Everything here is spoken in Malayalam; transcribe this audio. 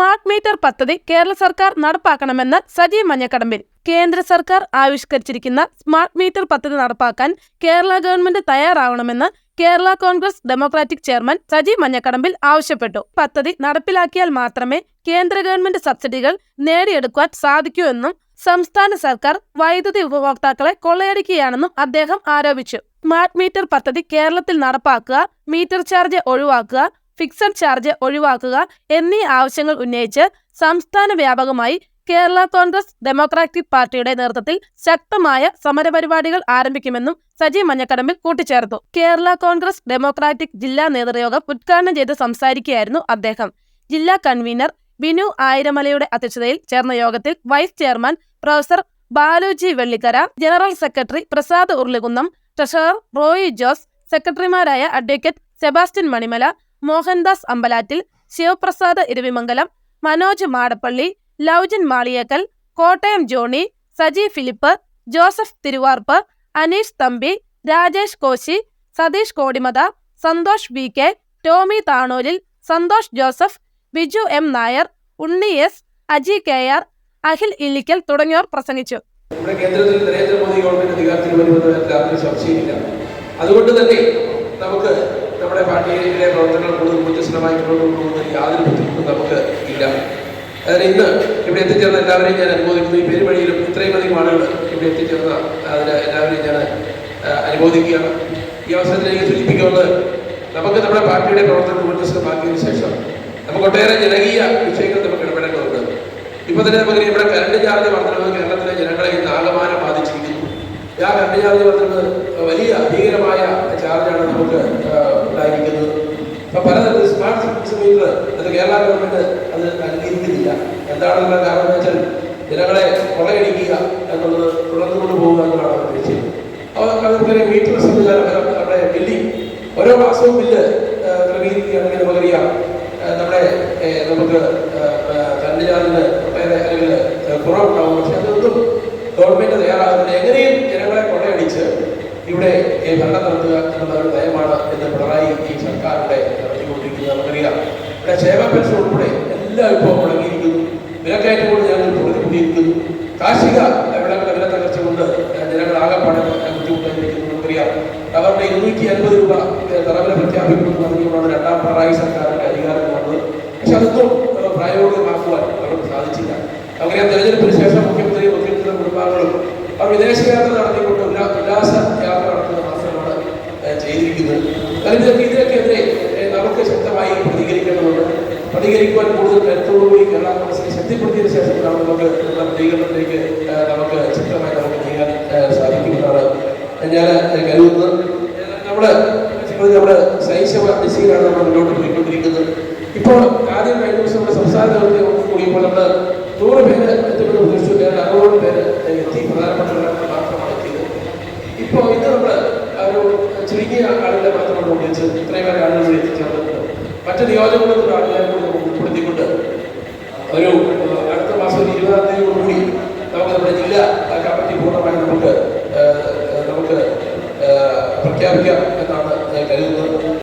സ്മാർട്ട് മീറ്റർ പദ്ധതി കേരള സർക്കാർ നടപ്പാക്കണമെന്ന് സജി മഞ്ഞക്കടമ്പിൽ. കേന്ദ്ര സർക്കാർ ആവിഷ്കരിച്ചിരിക്കുന്ന സ്മാർട്ട് മീറ്റർ പദ്ധതി നടപ്പാക്കാൻ Kerala government തയ്യാറാവണമെന്ന് Kerala Congress Democratic chairman Saji Manjakadambil ആവശ്യപ്പെട്ടു. പദ്ധതി നടപ്പിലാക്കിയാൽ മാത്രമേ കേന്ദ്ര ഗവൺമെന്റ് സബ്സിഡികൾ നേടിയെടുക്കുവാൻ സാധിക്കൂ എന്നും സംസ്ഥാന സർക്കാർ വൈദ്യുതി ഉപഭോക്താക്കളെ കൊള്ളയടിക്കുകയാണെന്നും അദ്ദേഹം ആരോപിച്ചു. സ്മാർട്ട് മീറ്റർ പദ്ധതി കേരളത്തിൽ നടപ്പാക്കുക മീറ്റർ ചാർജ് ഒഴിവാക്കുക ഫിക്സഡ് ചാർജ് ഒഴിവാക്കുക എന്നീ ആവശ്യങ്ങൾ ഉന്നയിച്ച് സംസ്ഥാന വ്യാപകമായി കേരള കോൺഗ്രസ് ഡെമോക്രാറ്റിക് പാർട്ടിയുടെ നേതൃത്വത്തിൽ ശക്തമായ സമരപരിപാടികൾ ആരംഭിക്കുമെന്നും സജി മഞ്ഞക്കടമ്പിൽ കൂട്ടിച്ചേർത്തു. കേരള കോൺഗ്രസ് ഡെമോക്രാറ്റിക് ജില്ലാ നേതൃയോഗം ഉദ്ഘാടനം ചെയ്ത് സംസാരിക്കുകയായിരുന്നു അദ്ദേഹം. ജില്ലാ കൺവീനർ ബിനു ആയിരമലയുടെ അധ്യക്ഷതയിൽ ചേർന്ന യോഗത്തിൽ vice chairman professor Baluji Vellikkara general secretary Prasad Urulikunnam treasurer Roy Jose സെക്രട്ടറിമാരായ advocate Sebastian Manimala Mohandas Ambalattil Sivaprasad Iravimangalam Manoj Madappally Loujan Maliyekkal Kottayam Johny Saji Philip Joseph Thiruvarppu Aneesh Thampi Rajesh Koshy Satheesh Kodimatha Santhosh V K Tomy താണൂരിൽ Santhosh Joseph Biju M Nair Unni S Aji K R Akhil Illickal തുടങ്ങിയവർ പ്രസംഗിച്ചു. നമ്മുടെ കേന്ദ്രത്തിൽ അതുകൊണ്ട് തന്നെ നമുക്ക് നമ്മുടെ പാർട്ടിയിലെ പ്രവർത്തനങ്ങൾ കൂടുതൽ ഊർജസ്വലമായി മുന്നോട്ട് കൊണ്ടുപോകുന്നതിൽ യാതൊരു ബുദ്ധിമുട്ടും നമുക്ക് ഇല്ല. അതിന് ഇന്ന് ഇവിടെ എത്തിച്ചേർന്ന എല്ലാവരെയും ഞാൻ അനുമോദിക്കുന്നു. ഈ പെരുവഴിയിലും ഇത്രയും അധികം ആളുകൾ ഇവിടെ എത്തിച്ചേർന്ന അതിന് എല്ലാവരെയും ഞാൻ അനുമോദിക്കുകയാണ്. ഈ അവസരത്തിലേക്ക് സൂചിപ്പിക്കുന്നത് നമുക്ക് നമ്മുടെ പാർട്ടിയുടെ പ്രവർത്തനം ഊർജസ്വലമാക്കിയതിനു ശേഷം നമുക്ക് ഒട്ടേറെ ജനകീയ വിഷയങ്ങൾ നമുക്ക് ഇടപെടേണ്ടതുണ്ട്. ഇപ്പൊ തന്നെ നമുക്ക് ഇവിടെ കരണ്ട് ചാർജ് വർദ്ധനവ് കേരളത്തിലെ ജനങ്ങളെ ഇന്ന് ആകമാനം കറണ്ട് ചാർജ് വർദ്ധനവ് വലിയ ഭീകരമായ ചാർജാണ് നമുക്ക് ഉണ്ടായിരിക്കുന്നത്. അപ്പൊ പലതരത്തിൽ സ്മാർട്ട് സിറ്റീസ് മീറ്റർ അത് കേരള ഗവൺമെന്റ് അത് അംഗീകരിക്കുന്നില്ല എന്താണെന്നുള്ള കാരണം എന്ന് വെച്ചാൽ ജനങ്ങളെ കൊള്ളയടിക്കുക എന്നുള്ളത് തുടർന്നുകൊണ്ട് പോകുക എന്നുള്ളതാണ് അവർ തിരിച്ചത് അപ്പോൾ അതുപോലെ മീറ്റർ സംവിധാനം നമ്മുടെ ബില്ലിംഗ് ഓരോ മാസവും ബില്ല് ക്രമീകരിക്കുകയാണെങ്കിൽ നമുക്കറിയാം. നമ്മുടെ നമുക്ക് ചാർജിന് ഒട്ടേറെ അല്ലെങ്കിൽ കുറവുണ്ടാവും. പക്ഷെ അതൊന്നും ഗവൺമെന്റ് തയ്യാറാകുന്നില്ല. എങ്ങനെയും ഇവിടെ ഭരണം നടത്തുക എന്നുള്ള ഒരു നയമാണ് എന്ന് പിണറായി ഈ സർക്കാരിന്റെ നടത്തിക്കൊണ്ടിരിക്കുന്നത് നമുക്കറിയാം. ഇവിടെ ക്ഷേമ പെൻഷൻ ഉൾപ്പെടെ എല്ലാം ഇപ്പോൾ മുടങ്ങിയിരിക്കുന്നു. വിലക്കയറ്റം കൊണ്ട് ഞങ്ങൾ തുടങ്ങിയിരിക്കുന്നു കാർഷിക വിളകളുടെ വില തകർച്ച കൊണ്ട് ജനങ്ങൾ ആകെപ്പാടെ ബുദ്ധിമുട്ടായിരിക്കുന്നു നമുക്കറിയാം. അവരുടെ ഇരുന്നൂറ്റി അൻപത് രൂപ തറവില പ്രഖ്യാപിക്കുമെന്ന് പറഞ്ഞുകൊണ്ടാണ് രണ്ടാം പിണറായി സർക്കാരിന്റെ അധികാരം വന്നത്. പക്ഷെ അതൊന്നും പ്രായോഗികമാക്കുവാൻ അവർക്ക് സാധിച്ചില്ല. നമുക്കറിയാം തെരഞ്ഞെടുപ്പിന് ശേഷം മുഖ്യമന്ത്രിയും മുഖ്യമന്ത്രിയുടെ കുടുംബാംഗങ്ങളും അവർ വിദേശയാത്ര നടത്തിക്കൊണ്ട് അതിനൊക്കെ ഇതിനൊക്കെതിരെ നമുക്ക് ശക്തമായി പ്രതികരിക്കണമെന്ന് പ്രതികരിക്കുവാൻ കൂടുതൽ കരുത്തോടുകൂടി കേരള കോൺഗ്രസിനെ ശക്തിപ്പെടുത്തിയതിനു ശേഷം നമുക്ക് പ്രതികരണത്തിലേക്ക് നമുക്ക് ശക്തമായി നമുക്ക് നീങ്ങാൻ സാധിക്കുമെന്നാണ് ഞാൻ കരുതുന്നത് നമ്മുടെ നമ്മുടെ ശൈശവ ദിശയിലാണ് നമ്മൾ മുന്നോട്ട് പോയിക്കൊണ്ടിരിക്കുന്നത്. ഇപ്പോൾ ആദ്യം കഴിഞ്ഞ ദിവസം നമ്മുടെ സംസ്ഥാന ഗവൺമെന്റ് കൂടിയപ്പോൾ നമ്മൾ നൂറ് പേര് എത്തുമെന്ന് ഉദ്ദേശിച്ചു അറുപത് പേര് എത്തി. പ്രധാനപ്പെട്ടവരാണ് ചുരുങ്ങിയ ആളുകളെ മാത്രമാണ് വിളിച്ച് ഇത്രയും പേരെ ആളുകൾ എത്തിച്ചേർന്നത് മറ്റു നിയോജകമണ്ഡലത്തിലെ ആളുകളെ കൂടി ഉൾപ്പെടുത്തിക്കൊണ്ട് ഒരു അടുത്ത മാസം ഒരു ഇരുപതാം തീയതിയോടുകൂടി നമുക്ക് നമ്മുടെ ജില്ലാ കമ്മിറ്റി പൂർണമായി നമുക്ക് നമുക്ക് പ്രഖ്യാപിക്കാം എന്നാണ് ഞാൻ കരുതുന്നത്.